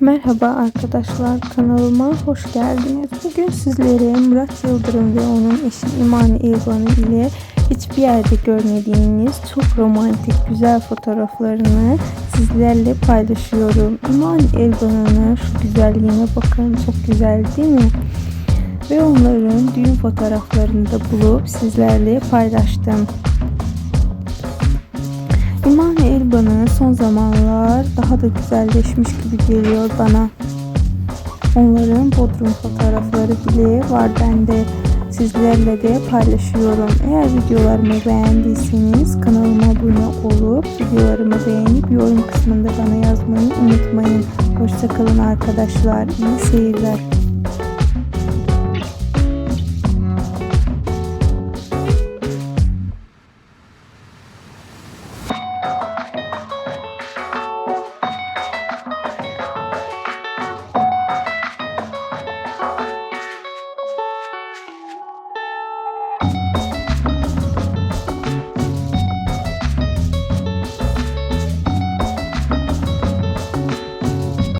Merhaba arkadaşlar kanalıma hoş geldiniz. Bugün sizlere Murat Yıldırım ve onun eşi İmani İlvan'ı ile hiçbir yerde görmediğiniz çok romantik güzel fotoğraflarını sizlerle paylaşıyorum. İmani İlvan'ın şu güzelliğine bakın çok güzel değil mi? Ve onların düğün fotoğraflarını da bulup sizlerle paylaştım. İmani Elban'ı son zamanlar daha da güzelleşmiş gibi geliyor bana. Onların bodrum fotoğrafları bile var bende. Sizlerle de paylaşıyorum. Eğer videolarımı beğendiyseniz kanalıma abone olup videolarımı beğenip yorum kısmında bana yazmayı unutmayın. Hoşçakalın arkadaşlar. İyi seyirler. Bye.